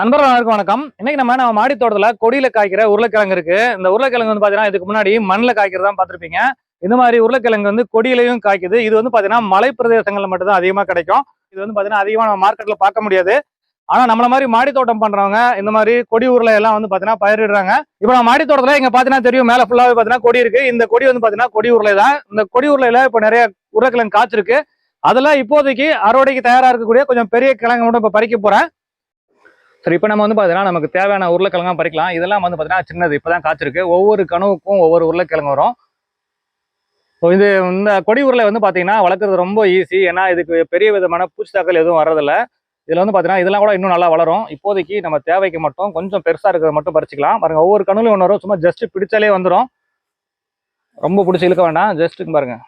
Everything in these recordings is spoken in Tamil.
நண்பர்கள் அனைவருக்கும் வணக்கம். இன்னைக்கு நம்ம நம்ம மாடி தோட்டத்துல கொடியில காய்க்கிற உருளைக்கிழங்கு இருக்கு. இந்த உருளைக்கிழங்கு வந்து பாத்தீங்கன்னா இதுக்கு முன்னாடி மண்ணில் காய்க்கிறதா பார்த்துருப்பீங்க இந்த மாதிரி உருளைக்கிழங்கு வந்து கொடியிலையும் காய்க்குது. இது வந்து பாத்தீங்கன்னா மலை பிரதேசங்கள்ல மட்டும்தான் அதிகமா கிடைக்கும். இது வந்து பாத்தீங்கன்னா அதிகமா நம்ம மார்க்கெட்ல பார்க்க முடியாது. ஆனா நம்மள மாதிரி மாடி தோட்டம் பண்றவங்க இந்த மாதிரி கொடி உருளை எல்லாம் வந்து பாத்தீங்கன்னா பயிரிடுறாங்க. இப்போ நம்ம மாடி தோட்டத்துல இங்க பாத்தீங்கன்னா தெரியும் மேல ஃபுல்லாவே பாத்தீங்கன்னா கொடி இருக்கு. இந்த கொடி வந்து பாத்தீங்கன்னா கொடி உருளை தான். இந்த கொடி உருளையில இப்போ நிறைய உருளைக்கிழங்கு காய்ச்சிருக்கு. அதெல்லாம் இப்போதைக்கு அறுவடைக்கு தயாரா இருக்கக்கூடிய கொஞ்சம் பெரிய கிழங்கு மட்டும் இப்போ பறிக்க போறேன். சரி இப்போ நம்ம வந்து பார்த்தீங்கன்னா நமக்கு தேவையான உருளைக்கிழங்காக பறிக்கலாம். இதெல்லாம் வந்து பார்த்தீங்கன்னா சின்னது. இப்போ தான் காய்ச்சிருக்கு ஒவ்வொரு கனவுக்கும் ஒவ்வொரு உருளைக்கிழங்கு வரும். ஸோ இது இந்த கொடி உருளை வந்து பார்த்தீங்கன்னா வளர்க்குறது ரொம்ப ஈஸி ஏன்னா இதுக்கு பெரிய விதமான பூச்சித்தாக்கல் எதுவும் வர்றதில்ல. இதில் வந்து பார்த்தீங்கன்னா இதெல்லாம் கூட இன்னும் நல்லா வளரும். இப்போதைக்கு நம்ம தேவைக்கு மட்டும் கொஞ்சம் பெருசாக இருக்கிறத மட்டும் பறிச்சிக்கலாம். பாருங்க ஒவ்வொரு கணுலையும் ஒன்று வரும். சும்மா ஜஸ்ட் பிடிச்சாலே வந்துடும் ரொம்ப பிடிச்சி இழுக்க வேண்டாம். ஜஸ்ட் பாருங்கள்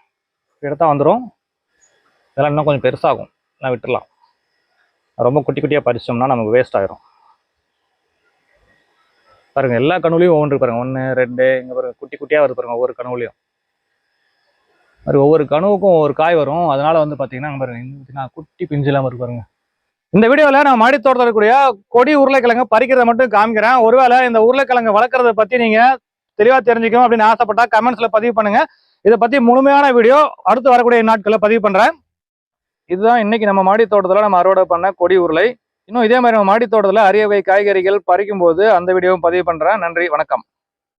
எடுத்தா வந்துடும் இதெல்லாம் இன்னும் கொஞ்சம் பெருசாகும். நான் விட்டுறலாம். ரொம்ப குட்டி குட்டியாக பறிச்சோம்னா நமக்கு வேஸ்ட் ஆகிரும் பாருங்கள் எல்லா கனவுலையும் ஒவ்வொன்று பாருங்கள் ஒன்று ரெண்டு இங்கே பாருங்கள் குட்டி குட்டியாக வருது பாருங்கள் ஒவ்வொரு கனவுலையும் மாதிரி ஒவ்வொரு கனவுக்கும் ஒவ்வொரு காய் வரும். அதனால் வந்து பார்த்தீங்கன்னா பாருங்கள் பாருங்க பார்த்தீங்கன்னா குட்டி பிஞ்சுலாம் இருக்கு பாருங்கள் இந்த வீடியோவில் நான் மாடி தோட்டத்தில் இருக்கக்கூடிய கொடி உருளைக்கிழங்கு பறிக்கிறத மட்டும் காமிக்கிறேன். ஒருவேளை இந்த உருளைக்கிழங்கு வளர்க்குறத பற்றி நீங்கள் தெளிவாக தெரிஞ்சுக்கணும் அப்படின்னு ஆசைப்பட்டா கமெண்ட்ஸில் பதிவு பண்ணுங்கள் இதை பற்றி முழுமையான வீடியோ அடுத்து வரக்கூடிய நாட்களில் பதிவு பண்ணுறேன் இதுதான் இன்னைக்கு நம்ம மாடி தோட்டத்தில் நம்ம அறுவடை பண்ண கொடி உருளை. இன்னும் இதே மாதிரி நம்ம மாடி தோட்டத்தில் அரிய வகை காய்கறிகள் பறிக்கும் போது அந்த வீடியோவும் பதிவு பண்ணுறேன் நன்றி வணக்கம்.